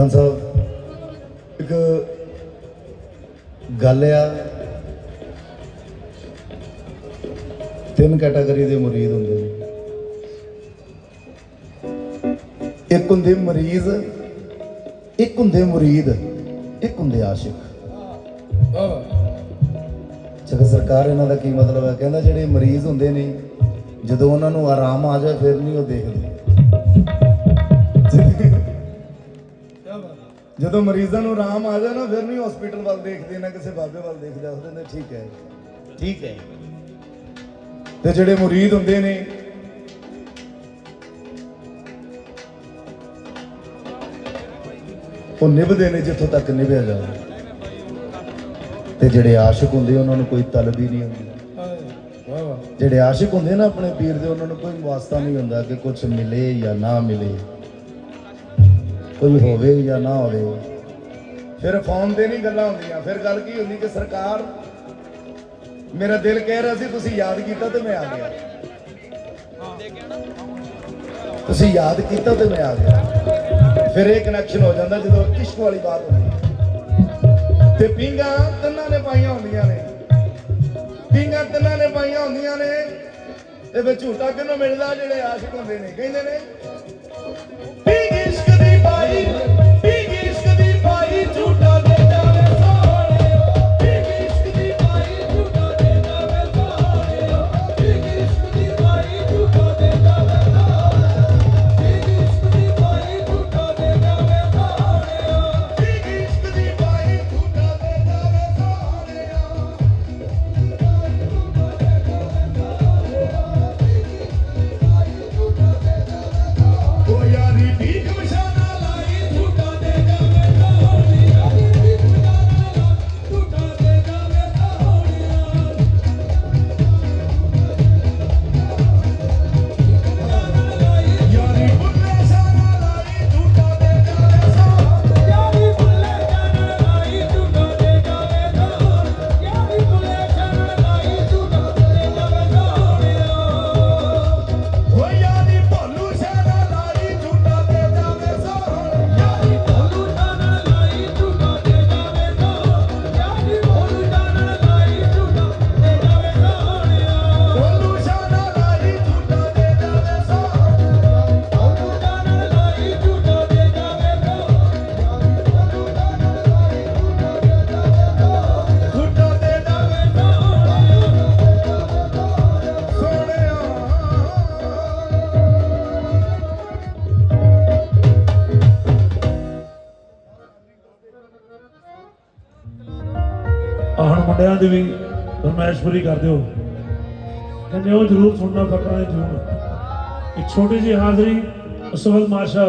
ਖਾਨ ਸਾਹਿਬ, ਇੱਕ ਗੱਲ ਆ। ਤਿੰਨ ਕੈਟਾਗਰੀ ਦੇ ਮਰੀਜ਼ ਹੁੰਦੇ ਨੇ। ਇੱਕ ਹੁੰਦੇ ਮਰੀਜ਼, ਇੱਕ ਹੁੰਦੇ ਮੁਰੀਦ, ਇੱਕ ਹੁੰਦੇ ਆਸ਼ਿਕ। ਜਗ ਸਰਕਾਰ ਇਹਨਾਂ ਦਾ ਕੀ ਮਤਲਬ ਹੈ ਕਹਿੰਦਾ ਜਿਹੜੇ ਮਰੀਜ਼ ਹੁੰਦੇ ਨੇ, ਜਦੋਂ ਉਹਨਾਂ ਨੂੰ ਆਰਾਮ ਆ ਜਾਏ, ਫਿਰ ਨਹੀਂ ਉਹ ਦੇਖਦੇ। ਜਦੋਂ ਮਰੀਜ਼ਾਂ ਨੂੰ ਆਰਾਮ ਆ ਨਾ ਫਿਰ ਨਹੀਂ ਹਸਪੀਟਲ ਵੱਲ ਦੇਖਦੇ ਨਾ ਕਿਸੇ ਬਾਬੇ ਵੱਲ ਦੇਖਦੇ ਉਹਦੇ ਨੇ ਠੀਕ ਹੈ। ਠੀਕ ਹੈ। ਤੇ ਜਿਹੜੇ ਮੁਰੀਦ ਹੁੰਦੇ ਨੇ ਉਹ ਨਿਭਦੇ ਨੇ ਜਿੱਥੋਂ ਤੱਕ ਨਿਭਿਆ ਜਾਵੇ। ਤੇ ਜਿਹੜੇ ਆਸ਼ਿਕ ਹੁੰਦੇ ਉਹਨਾਂ ਨੂੰ ਕੋਈ ਤਲਬ ਹੀ ਨਹੀਂ ਹੁੰਦੀ। ਜਿਹੜੇ ਆਸ਼ਿਕ ਹੁੰਦੇ ਨਾ ਆਪਣੇ ਪੀਰ ਦੇ ਉਹਨਾਂ ਨੂੰ ਕੋਈ ਵਾਸਤਾ ਨਹੀਂ ਹੁੰਦਾ ਕਿ ਕੁਝ ਮਿਲੇ ਜਾਂ ਨਾ ਮਿਲੇ। ਕੋਈ ਹੋਵੇ ਜਾਂ ਨਾ ਹੋਵੇ। ਫਿਰ ਫੋਨ ਤੇ ਨਹੀਂ ਗੱਲਾਂ ਹੁੰਦੀਆਂ। ਫਿਰ ਗੱਲ ਕੀ ਹੁੰਦੀ ਕਿ ਸਰਕਾਰ ਮੇਰਾ ਦਿਲ ਕਹਿ ਰਿਹਾ ਸੀ, ਤੁਸੀਂ ਯਾਦ ਕੀਤਾ ਤੇ ਮੈਂ ਆ ਗਿਆ। ਤੁਸੀਂ ਯਾਦ ਕੀਤਾ ਤੇ ਮੈਂ ਆ ਗਿਆ। ਫਿਰ ਇਹ ਕਨੈਕਸ਼ਨ ਹੋ ਜਾਂਦਾ ਜਦੋਂ ਇਸ਼ਕ ਵਾਲੀ ਬਾਤ ਹੁੰਦੀ ਤੇ ਪਿੰਗਾ ਤਿੰਨਾਂ ਨੇ ਪਾਈਆਂ ਹੁੰਦੀਆਂ ਨੇ। ਪਿੰਗਾ ਤਿੰਨਾਂ ਨੇ ਪਾਈਆਂ ਹੁੰਦੀਆਂ ਨੇ। ਤੇ ਵਿੱਚ ਝੂਟਾ ਕਿਹਨੂੰ ਮਿਲਦਾ ਜਿਹੜੇ ਆਸ਼ਿਕ ਹੁੰਦੇ ਨੇ? ਕਹਿੰਦੇ ਨੇ ਪਿੰਗ ਹੁਣ ਮੁੰਡਿਆਂ ਦੀ ਵੀ ਫਰਮਾਇਸ਼ ਪੂਰੀ ਕਰ ਦਿਓ। ਕਹਿੰਦੇ ਉਹ ਜ਼ਰੂਰ ਸੁਣਨਾ, ਫਕਰਾਂ ਦੇ ਜੂਨ ਇੱਕ ਛੋਟੀ ਜਿਹੀ ਹਾਜ਼ਰੀ, ਉਸ ਤੋਂ ਬਾਅਦ ਮਾਸ਼ਾ